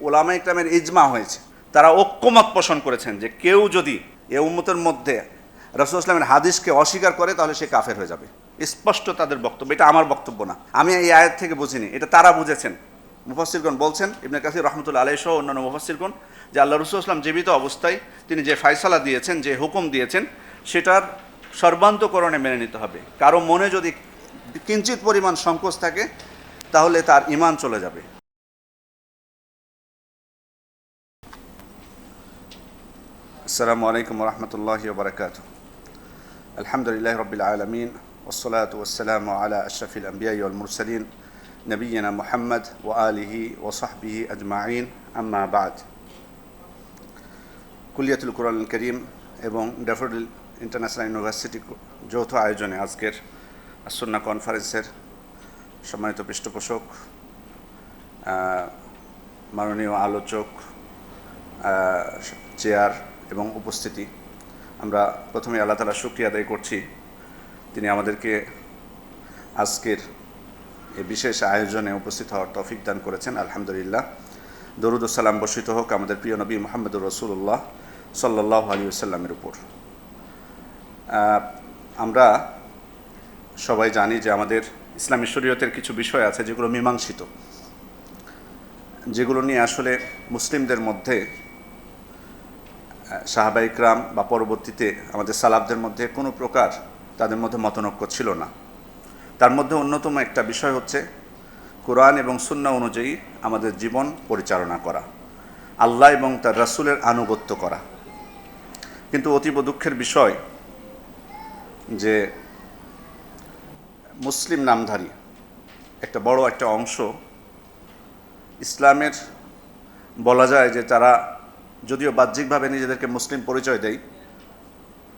ওলামা ইকরামের ইজমা হয়েছে। তারা ঐক্যমত পোষণ করেছেন যে কেউ যদি এ উম্মতের মধ্যে রসুল ইসলামের হাদিসকে অস্বীকার করে, তাহলে সে কাফের হয়ে যাবে। স্পষ্ট তাদের বক্তব্য, এটা আমার বক্তব্য না। আমি এই আয়াত থেকে বুঝিনি, এটা তারা বুঝেছেন। মুফাসিরগণ বলছেন, ইবনে কাসির রহমতুল্লা আলাই সহ অন্যান্য মুফাসিরগণ যে আল্লাহ রসুল ইসলাম জীবিত অবস্থায় তিনি যে ফায়সালা দিয়েছেন, যে হুকুম দিয়েছেন, সেটার সর্বান্তকরণে মেনে নিতে হবে। কারও মনে যদি কিঞ্চিত পরিমাণ সংকোচ থাকে, তাহলে তার ইমান চলে যাবে। السلام عليكم ورحمة الله وبركاته الحمد لله رب العالمين والصلاة والسلام على أشرف الأنبياء والمرسلين نبينا محمد وآله وصحبه أجمعين أما بعد কুলিয়াতুল কোরআন করিম এবং ড্যাফোডিল ইন্টারন্যাশনাল ইউনিভার্সিটি যৌথ আয়োজনে আজকের আসন্না কনফারেন্সের সম্মানিত পৃষ্ঠপোষক আহ, মাননীয় আলোচক আহ, চেয়ার এবং উপস্থিতি। আমরা প্রথমে আল্লাহ তালা শুক্রিয়া আদায় করছি তিনি আমাদেরকে আজকের এই বিশেষ আয়োজনে উপস্থিত হওয়ার তৌফিক দান করেছেন, আলহামদুলিল্লাহ। দরুদুসালাম বর্ষিত হোক আমাদের প্রিয় নবী মোহাম্মদুর রসুল্লাহ সাল্লাহ আলী সাল্লামের উপর। আমরা সবাই জানি যে আমাদের ইসলামী শরীয়তের কিছু বিষয় আছে যেগুলো মীমাংসিত। যেগুলো নিয়ে আসলে মুসলিমদের মধ্যে সাহাবা ইকরাম বা পরবর্তীতে আমাদের সালাবদের মধ্যে কোনো প্রকার তাদের মধ্যে মতনৈক্য ছিল না। তার মধ্যে অন্যতম একটা বিষয় হচ্ছে কোরআন এবং সুন্না অনুযায়ী আমাদের জীবন পরিচালনা করা, আল্লাহ এবং তার রাসূলের আনুগত্য করা। কিন্তু অতীব দুঃখের বিষয় যে মুসলিম নামধারী একটা বড় একটা অংশ ইসলামের বলা যায় যে তারা যদিও বাহ্যিকভাবে নিজেদেরকে মুসলিম পরিচয় দেয়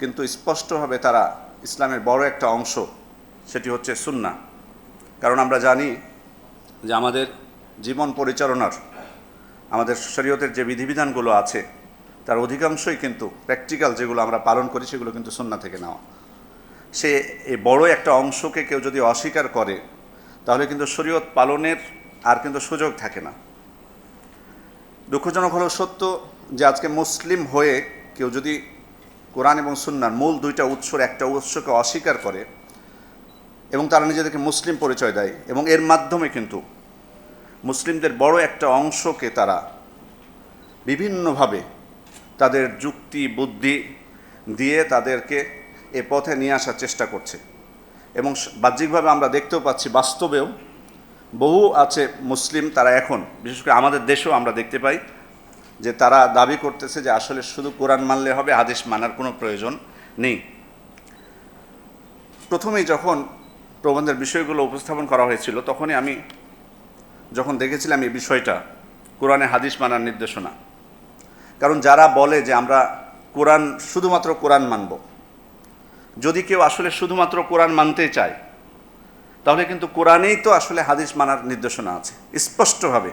কিন্তু স্পষ্টভাবে তারা ইসলামের বড় একটা অংশ, সেটি হচ্ছে সুন্না কারণ আমরা জানি যে আমাদের জীবন পরিচালনার, আমাদের শরীয়তের যে বিধিবিধানগুলো আছে, তার অধিকাংশই কিন্তু প্র্যাকটিক্যাল যেগুলো আমরা পালন করি, সেগুলো কিন্তু সুন্না থেকে নেওয়া। সে এই বড় একটা অংশকে কেউ যদি অস্বীকার করে, তাহলে কিন্তু শরীয়ত পালনের আর কিন্তু সুযোগ থাকে না। দুঃখজনক হলো সত্য যে আজকে মুসলিম হয়ে কেউ যদি কোরআন এবং সুন্নার মূল দুইটা উৎসর একটা উৎসকে অস্বীকার করে এবং তারা নিজেদেরকে মুসলিম পরিচয় দেয় এবং এর মাধ্যমে কিন্তু মুসলিমদের বড় একটা অংশকে তারা বিভিন্নভাবে তাদের যুক্তি, বুদ্ধি দিয়ে তাদেরকে এ পথে নিয়ে আসার চেষ্টা করছে। এবং বাহ্যিকভাবে আমরা দেখতেও পাচ্ছি, বাস্তবেও বহু আছে মুসলিম তারা এখন, বিশেষ করে আমাদের দেশেও আমরা দেখতে পাই। যে তারা দাবি করতেছে যে আসলে শুধু কোরআন মানলে হবে, হাদিস মানার কোনো প্রয়োজন নেই। প্রথমেই যখন প্রবন্ধের বিষয়গুলো উপস্থাপন করা হয়েছিল, তখনই আমি যখন দেখেছিলাম এই বিষয়টা, কোরআনে হাদিস মানার নির্দেশনা। কারণ যারা বলে যে আমরা কোরআন, শুধুমাত্র কোরআন মানব, যদি কেউ আসলে শুধুমাত্র কোরআন মানতে চায়, তাহলে কিন্তু কোরআনেই তো আসলে হাদিস মানার নির্দেশনা আছে, স্পষ্টভাবে।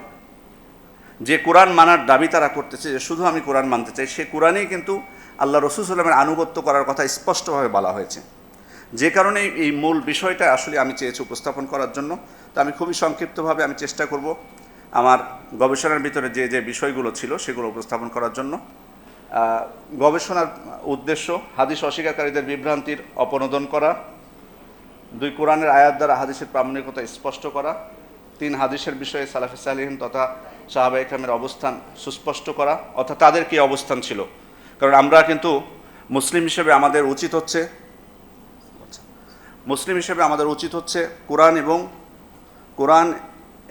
যে কোরআন মানার দাবি তারা করতেছে, যে শুধু আমি কোরআন মানতে চাই, সে কোরআনেই কিন্তু আল্লাহ রসুল সাল্লামের আনুগত্য করার কথা স্পষ্টভাবে বলা হয়েছে। যে কারণে এই মূল বিষয়টা আসলে আমি চেয়েছি উপস্থাপন করার জন্য। তো আমি খুবই সংক্ষিপ্তভাবে আমি চেষ্টা করব আমার গবেষণার ভিতরে যে যে বিষয়গুলো ছিল সেগুলো উপস্থাপন করার জন্য। গবেষণার উদ্দেশ্য হাদিস অস্বীকারীদের বিভ্রান্তির অপনোদন করা, দুই কোরআনের আয়াত দ্বারা হাদিসের প্রামাণিকতা স্পষ্ট করা, তিন হাদিসের বিষয়ে সালাফে সালিহীন তথা সাহাবা ইকরামের অবস্থান সুস্পষ্ট করা, অর্থাৎ তাদের কী অবস্থান ছিল? কারণ আমরা কিন্তু মুসলিম হিসেবে আমাদের উচিত হচ্ছে, মুসলিম হিসেবে আমাদের উচিত হচ্ছে কোরআন এবং কোরআন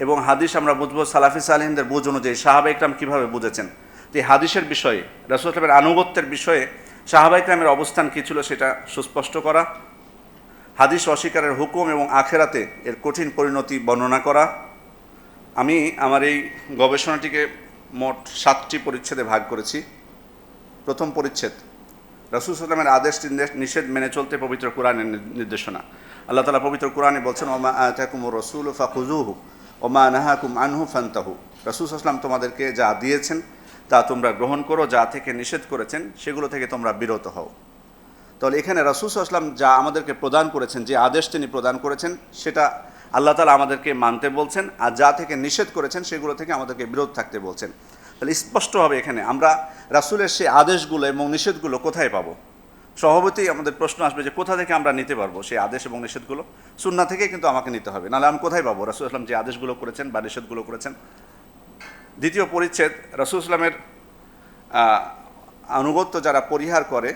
এবং হাদিস আমরা বুঝব সালাফি সালিহিনদের বুঝ অনুযায়ী সাহাবা ইকরাম কীভাবে বুঝেছেন? তো এই হাদিসের বিষয়ে, রাসুল ইসলামের আনুগত্যের বিষয়ে সাহাবা ইকরামের অবস্থান কী ছিল সেটা সুস্পষ্ট করা, হাদিস অস্বীকারের হুকুম এবং আখেরাতে এর কঠিন পরিণতি বর্ণনা করা আমি আমার এই গবেষণাটিকে মোট সাতটি পরিচ্ছেদে ভাগ করেছি। প্রথম পরিচ্ছেদ, রাসুল সাল্লামের আদেশ নিষেধ মেনে চলতে পবিত্র কোরআনের নির্দেশনা। আল্লাহ তালা পবিত্র কোরআনে বলছেন ওমা আতাকুম রসুল ফাকুজুহু ওমা নাহাকুম আনহু ফান্তাহু। রাসুল আসলাম তোমাদেরকে যা দিয়েছেন, তা তোমরা গ্রহণ করো, যা থেকে নিষেধ করেছেন, সেগুলো থেকে তোমরা বিরত হও। তাহলে এখানে রাসুল আসলাম যা আমাদেরকে প্রদান করেছেন, যে আদেশ তিনি প্রদান করেছেন, সেটা আল্লাহ তালা আমাদেরকে মানতে বলছেন আর যা থেকে নিষেধ করেছেন সেগুলো থেকে আমাদেরকে বিরোধ থাকতে বলছেন। তাহলে স্পষ্টভাবে এখানে আমরা রাসূলের সেই আদেশগুলো এবং নিষেধগুলো কোথায় পাবো? স্বভাবতই আমাদের প্রশ্ন আসবে যে কোথা থেকে আমরা নিতে পারব সেই আদেশ এবং নিষেধগুলো? সুন্না থেকে কিন্তু আমাকে নিতে হবে, নাহলে আমি কোথায় পাবো? রাসুল আসলাম যে আদেশগুলো করেছেন বা নিষেধগুলো করেছেন। দ্বিতীয় পরিচ্ছেদ, রাসুল ইসলামের আনুগত্য যারা পরিহার করে,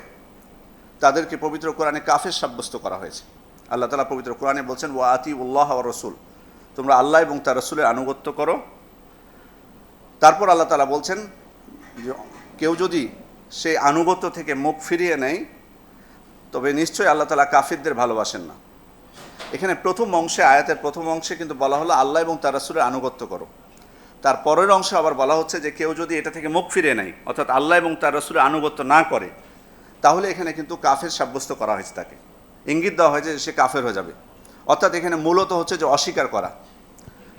তাদেরকে পবিত্র কোরআনে কাফের সাব্যস্ত করা হয়েছে। আল্লাহ তালা পবিত্র কোরআনে বলছেন, ওয়া আতি উল্লাহ ও রসুল। তোমরা আল্লাহ এবং তার রসুলের আনুগত্য করো। তারপর আল্লাহ তালা বলছেন যে, কেউ যদি সেই আনুগত্য থেকে মুখ ফিরিয়ে নেয়, তবে নিশ্চয়ই আল্লাহ তালা কাফিরদের ভালোবাসেন না। এখানে প্রথম অংশে, আয়াতের প্রথম অংশে কিন্তু বলা হলো, আল্লাহ এবং তার রসুলের আনুগত্য করো। তার পরের অংশে আবার বলা হচ্ছে যে, কেউ যদি এটা থেকে মুখ ফিরিয়ে নেয়, অর্থাৎ আল্লাহ এবং তার রসুলের আনুগত্য না করে, তাহলে এখানে কিন্তু কাফের সাব্যস্ত করা হয়েছে তাকে। ইঙ্গিত দেওয়া হয়েছে সে কাফের হয়ে যাবে। অর্থাৎ এখানে মূলত হচ্ছে যে অস্বীকার করা।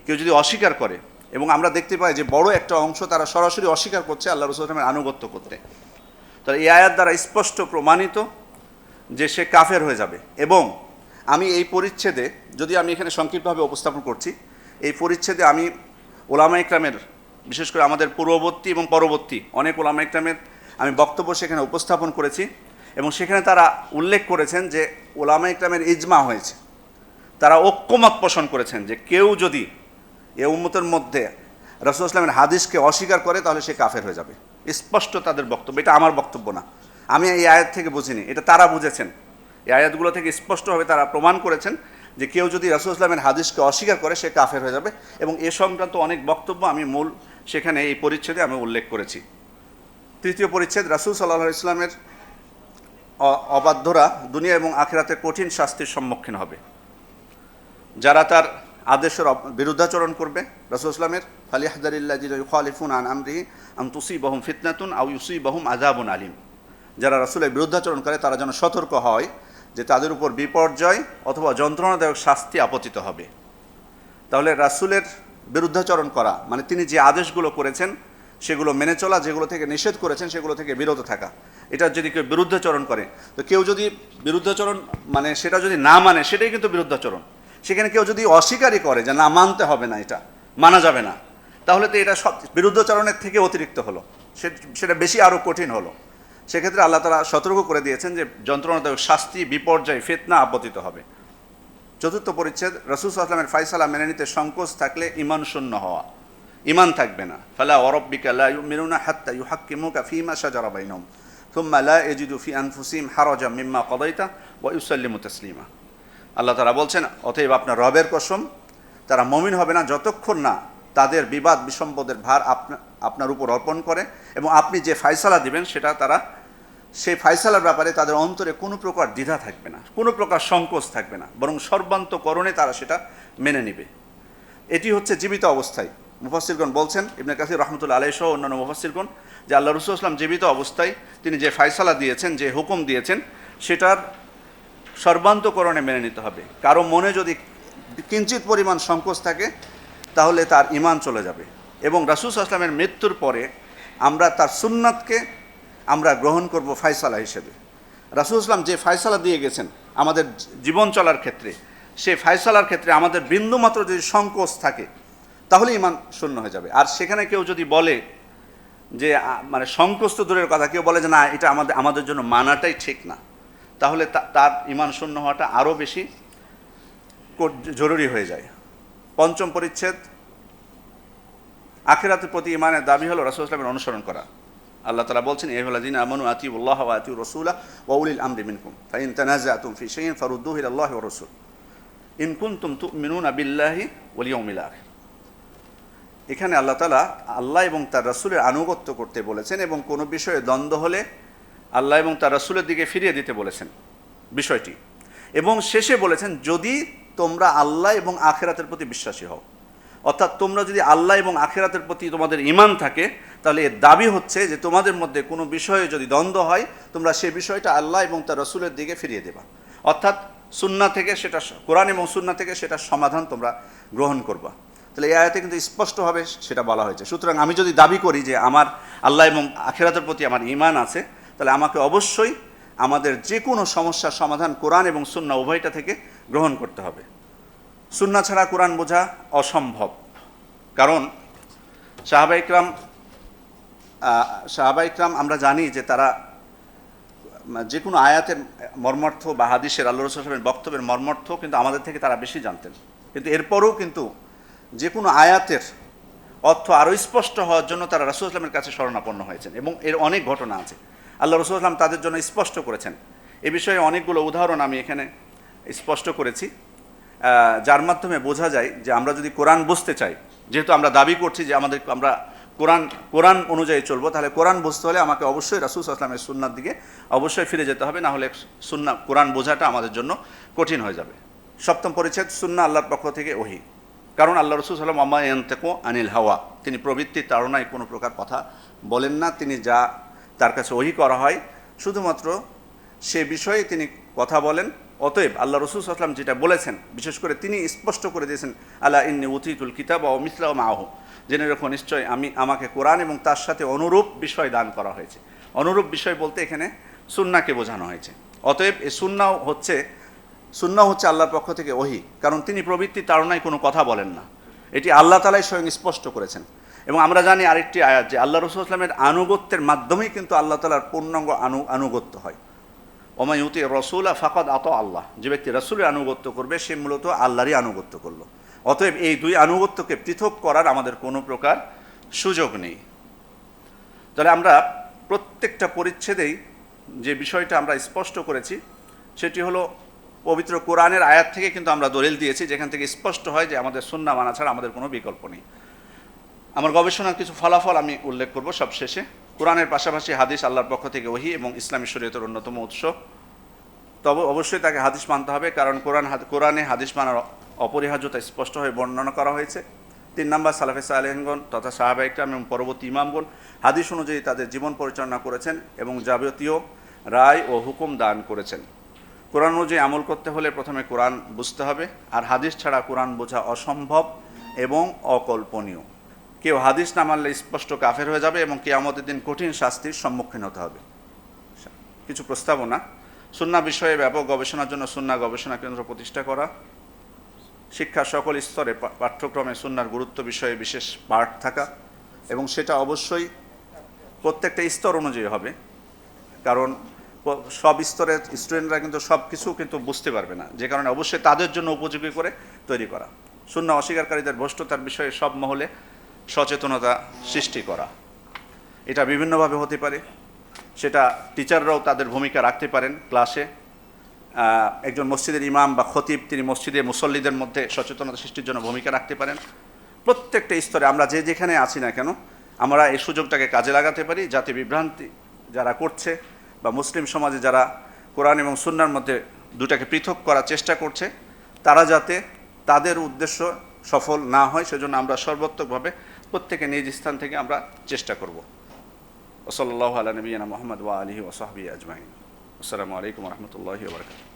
কেউ যদি অস্বীকার করে, এবং আমরা দেখতে পাই যে বড় একটা অংশ তারা সরাসরি অস্বীকার করছে আল্লাহ রসুলের আনুগত্য করতে। তাহলে এই আয়াত দ্বারা স্পষ্ট প্রমাণিত যে সে কাফের হয়ে যাবে। এবং আমি এই পরিচ্ছেদে, যদি আমি এখানে সংক্ষিপ্তভাবে উপস্থাপন করছি, এই পরিচ্ছেদে আমি ওলামা ইকরামের, বিশেষ করে আমাদের পূর্ববর্তী এবং পরবর্তী অনেক ওলামা ইকরামের আমি বক্তব্য সেখানে উপস্থাপন করেছি। এবং সেখানে তারা উল্লেখ করেছেন যে ওলামা ইকরামের ইজমা হয়েছে। তারা ঐক্যমত পোষণ করেছেন যে কেউ যদি এ উম্মতের মধ্যে রসুল ইসলামের হাদিসকে অস্বীকার করে, তাহলে সে কাফের হয়ে যাবে। স্পষ্ট তাদের বক্তব্য, এটা আমার বক্তব্য না। আমি এই আয়াত থেকে বুঝিনি, এটা তারা বুঝেছেন। এই আয়াতগুলো থেকে স্পষ্টভাবে তারা প্রমাণ করেছেন যে কেউ যদি রসুল ইসলামের হাদিসকে অস্বীকার করে, সে কাফের হয়ে যাবে এবং এ সংক্রান্ত অনেক বক্তব্য আমি মূল সেখানে এই পরিচ্ছেদে আমি উল্লেখ করেছি। তৃতীয় পরিচ্ছেদ, রাসুল সাল্লাহ ইসলামের অবাধ্যরা দুনিয়া এবং আখেরাতে কঠিন শাস্তির সম্মুখীন হবে। যারা তার আদেশের বিরুদ্ধাচরণ করবে, রসুল ইসলামের ফালিহাদারিল্লা খালিফুন আন আমরি আম তুসি বহুম ফিতনাতুন আউ ইউসি বহুম আজাবুন আলিম। যারা রসুলের বিরুদ্ধাচরণ করে, তারা যেন সতর্ক হয় যে তাদের উপর বিপর্যয় অথবা যন্ত্রণাদায়ক শাস্তি আপতিত হবে। তাহলে রাসুলের বিরুদ্ধাচরণ করা মানে তিনি যে আদেশগুলো করেছেন সেগুলো মেনে চলা, যেগুলো থেকে নিষেধ করেছেন, সেগুলো থেকে বিরত থাকা। এটা যদি কেউ বিরুদ্ধাচরণ করে, তো কেউ যদি বিরুদ্ধাচরণ মানে সেটা যদি না মানে সেটাই কিন্তু বিরুদ্ধাচরণ। সেখানে কেউ যদি অস্বীকারই করে যে না, মানতে হবে না এটা, মানা যাবে না, তাহলে তো এটা সব বিরুদ্ধাচরণের থেকে অতিরিক্ত হলো। সেটা বেশি আরও কঠিন হলো। সেক্ষেত্রে আল্লাহ তারা সতর্ক করে দিয়েছেন যে, যন্ত্রণাদায়ক শাস্তি, বিপর্যয়, ফেতনা আপতিত হবে। চতুর্থ পরিচ্ছেদ, রসুল আসলামের ফাইসালা মেনে নিতে সংকোচ থাকলে ইমান শূন্য হওয়া। ইমান থাকবে না। ফালা ওরব্বিকা লা ইউমিনুনা হাত্তা ইউহাক্কিমুকা ফীমা শাজারা বাইনহুম। থুম্মা লা ইয়াজিদু ফি আনফুসিহিম হারাজা মিম্মা কদাইতা ওয়া ইউসাল্লিমু তাসলিমা। আল্লাহ তাআলা বলছেন, অতএব আপনার রবের কসম, তারা মমিন হবে না যতক্ষণ না তাদের বিবাদ বিসম্পদের ভার আপনা- আপনার উপর অর্পণ করে এবং আপনি যে ফাইসালা দিবেন সেটা তারা, সেই ফাইসালার ব্যাপারে তাদের অন্তরে কোনো প্রকার দ্বিধা থাকবে না, কোনো প্রকার সংকোচ থাকবে না, বরং সর্বান্তকরণে তারা সেটা মেনে নেবে। এটি হচ্ছে জীবিত অবস্থায়। মুফাসিরগণ বলছেন, ইবনে কাসির রহমতুল্লা আলাই সহ অন্যান্য মুফাসিরগণ যে আল্লাহ রসুল আসলাম জীবিত অবস্থায় তিনি যে ফাইসালা দিয়েছেন, যে হুকুম দিয়েছেন, সেটার সর্বান্তকরণে মেনে নিতে হবে। কারও মনে যদি কিঞ্চিত পরিমাণ সংকোচ থাকে, তাহলে তার ইমান চলে যাবে। এবং রাসুল আসলামের মৃত্যুর পরে আমরা তার সুন্নাতকে আমরা গ্রহণ করব ফায়সালা হিসেবে। রাসুল ইসলাম যে ফায়সালা দিয়ে গেছেন আমাদের জীবন চলার ক্ষেত্রে সেই ফায়সালার ক্ষেত্রে আমাদের বিন্দুমাত্র যদি সংকোচ থাকে তাহলে ইমান শূন্য হয়ে যাবে। আর সেখানে কেউ যদি বলে যে মানে সংকোচ দূরের কথা, কেউ বলে যে, না, এটা আমাদের আমাদের জন্য মানাটাই ঠিক না। তাহলে তার ইমান শূন্য হওয়াটা আরও বেশি জরুরি হয়ে যায়। পঞ্চম পরিচ্ছেদ, আখেরাতের প্রতি ইমানের দাবি হলো রাসুল ইসলামের অনুসরণ করা। আল্লাহ তালা বলছেন এই হল দিন আমানু আতি উল্লাহ আতি রসুলা ওউলিল আমরি মিনকুম, ফাইন তানাজা তুম ফি শাইইন ফারুদ্দুহু ইলা ওয়া রাসূল। ইন কুনতুম তুমিনুনা বিল্লাহি ওয়াল ইয়াউমিল এখানে আল্লাহ তালা আল্লাহ এবং তার রাসূলের আনুগত্য করতে বলেছেন এবং কোনো বিষয়ে দ্বন্দ্ব হলে আল্লাহ এবং তার রাসূলের দিকে ফিরিয়ে দিতে বলেছেন বিষয়টি। এবং শেষে বলেছেন, যদি তোমরা আল্লাহ এবং আখেরাতের প্রতি বিশ্বাসী হও। অর্থাৎ তোমরা যদি আল্লাহ এবং আখেরাতের প্রতি তোমাদের ইমান থাকে, তাহলে এর দাবি হচ্ছে যে তোমাদের মধ্যে কোনো বিষয়ে যদি দ্বন্দ্ব হয়, তোমরা সে বিষয়টা আল্লাহ এবং তার রসুলের দিকে ফিরিয়ে দেবা। অর্থাৎ সুন্না থেকে সেটা কোরআন এবং সুন্না থেকে সেটা সমাধান তোমরা গ্রহণ করবা। তাহলে এই আয়াতে কিন্তু স্পষ্টভাবে সেটা বলা হয়েছে। সুতরাং আমি যদি দাবি করি যে আমার আল্লাহ এবং আখেরাতের প্রতি আমার ইমান আছে, তাহলে আমাকে অবশ্যই আমাদের যে কোনো সমস্যার সমাধান কোরআন এবং সুন্না উভয়টা থেকে গ্রহণ করতে হবে। সুন্না ছাড়া কোরআন বোঝা অসম্ভব। কারণ সাহাবা ইকরাম ইকরাম আমরা জানি যে তারা যে কোনো আয়াতের মর্মার্থ বা হাদিসের, আল্লাহ রসুলের বক্তব্যের মর্মার্থ কিন্তু আমাদের থেকে তারা বেশি জানতেন। কিন্তু এরপরও কিন্তু যে কোনো আয়াতের অর্থ আরও স্পষ্ট হওয়ার জন্য তারা রাসুল কাছে শরণাপন্ন হয়েছেন এবং এর অনেক ঘটনা আছে। আল্লাহ রসুল তাদের জন্য স্পষ্ট করেছেন। এ বিষয়ে অনেকগুলো উদাহরণ আমি এখানে স্পষ্ট করেছি যার মাধ্যমে বোঝা যায় যে আমরা যদি কোরআন বুঝতে চাই, যেহেতু আমরা দাবি করছি যে আমাদের আমরা কোরআন কোরআন অনুযায়ী চলবো, তাহলে কোরআন বুঝতে হলে আমাকে অবশ্যই রাসুল আসলামের সুন্নার দিকে অবশ্যই ফিরে যেতে হবে, না হলে সুন্না, কোরআন বোঝাটা আমাদের জন্য কঠিন হয়ে যাবে। সপ্তম পরিচ্ছেদ, সুন্না আল্লাহর পক্ষ থেকে ওহি। কারণ আল্লাহ রসুল সাল্লাম আম্মায়ন্তেকো আনিল হাওয়া। তিনি প্রবৃত্তির তাড়নায় কোনো প্রকার কথা বলেন না। তিনি যা তার কাছে ওহি করা হয়, শুধুমাত্র সে বিষয়ে তিনি কথা বলেন। অতএব আল্লাহ রসুল আসলাম যেটা বলেছেন, বিশেষ করে তিনি স্পষ্ট করে দিয়েছেন আল্লাহ ইন্নি উতিতুল কিতাব ও মিসলা ও মাহ জেনে রাখো নিশ্চয় আমি, আমাকে কোরআন এবং তার সাথে অনুরূপ বিষয় দান করা হয়েছে। অনুরূপ বিষয় বলতে এখানে সুন্নাকে বোঝানো হয়েছে। অতএব এ সুন্নাও হচ্ছে সুন্না হচ্ছে আল্লাহর পক্ষ থেকে ওহি, কারণ তিনি প্রবৃত্তি তাড়নায় কোনো কথা বলেন না। এটি আল্লাহ তালাই স্বয়ং স্পষ্ট করেছেন। এবং আমরা জানি আরেকটি আয়াত যে আল্লাহ রসুল আসলামের আনুগত্যের মাধ্যমেই কিন্তু আল্লাহ তালার পূর্ণাঙ্গ আনু, আনুগত্য হয়। ওমায়ুতি রসুলা ফাকদ আত আল্লাহ। যে ব্যক্তি রসুলের আনুগত্য করবে, সে মূলত আল্লাহরই আনুগত্য করল। অতএব এই দুই আনুগত্যকে পৃথক করার আমাদের কোনো প্রকার সুযোগ নেই। তাহলে আমরা প্রত্যেকটা পরিচ্ছেদেই যে বিষয়টা আমরা স্পষ্ট করেছি, সেটি হলো পবিত্র কোরআনের আয়াত থেকে কিন্তু আমরা দলিল দিয়েছি, যেখান থেকে স্পষ্ট হয় যে আমাদের সুন্না মানা ছাড়া আমাদের কোনো বিকল্প নেই। আমার গবেষণার কিছু ফলাফল আমি উল্লেখ করব সব শেষে। কোরআনের পাশাপাশি হাদিস আল্লাহর পক্ষ থেকে ওহি এবং ইসলামী শরীয়তের অন্যতম উৎস। তবে অবশ্যই তাকে হাদিস মানতে হবে, কারণ কোরআন কোরআনে হাদিস মানার অপরিহার্যতা স্পষ্ট হয়ে বর্ণনা করা হয়েছে। তিন নম্বর, সালাফে সালেহগণ তথা সাহাবা ইকরাম এবং পরবর্তী ইমামগণ হাদিস অনুযায়ী তাদের জীবন পরিচালনা করেছেন এবং যাবতীয় রায় ও হুকুম দান করেছেন। কোরআন অনুযায়ী আমল করতে হলে প্রথমে কোরআন বুঝতে হবে, আর হাদিস ছাড়া কোরআন বোঝা অসম্ভব এবং অকল্পনীয়। কেউ হাদিস না মানলে স্পষ্ট কাফের হয়ে যাবে এবং কেয়ামতের দিন কঠিন শাস্তির সম্মুখীন হতে হবে। কিছু প্রস্তাবনা, সুন্না বিষয়ে ব্যাপক গবেষণার জন্য সুন্না গবেষণা কেন্দ্র প্রতিষ্ঠা করা শিক্ষার সকল স্তরে পাঠ্যক্রমে সুন্নার গুরুত্ব বিষয়ে বিশেষ পাঠ থাকা, এবং সেটা অবশ্যই প্রত্যেকটা স্তর অনুযায়ী হবে। কারণ সব স্তরের স্টুডেন্টরা কিন্তু সব কিছু কিন্তু বুঝতে পারবে না। যে কারণে অবশ্যই তাদের জন্য উপযোগী করে তৈরি করা। শূন্য অস্বীকারীদের ভ্রষ্টতার বিষয়ে সব মহলে সচেতনতা সৃষ্টি করা। এটা বিভিন্নভাবে হতে পারে। সেটা টিচাররাও তাদের ভূমিকা রাখতে পারেন ক্লাসে একজন মসজিদের ইমাম বা খতিব, তিনি মসজিদে মুসল্লিদের মধ্যে সচেতনতা সৃষ্টির জন্য ভূমিকা রাখতে পারেন। প্রত্যেকটা স্তরে আমরা যে যেখানে আছি না কেন, আমরা এই সুযোগটাকে কাজে লাগাতে পারি। যাতে বিভ্রান্তি যারা করছে বা মুসলিম সমাজে যারা কোরআন এবং সুন্নার মধ্যে দুটাকে পৃথক করার চেষ্টা করছে, তারা যাতে তাদের উদ্দেশ্য সফল না হয়, সেজন্য আমরা সর্বাত্মকভাবে প্রত্যেকে নিজ স্থান থেকে আমরা চেষ্টা করব। ওসল্লাহ আলা নবীনা মোহাম্মদ ওয়া আলহি ওসহাবি আজমাইন। আসসালামু আলাইকুম রহমতুল্লাহি ওবরকাত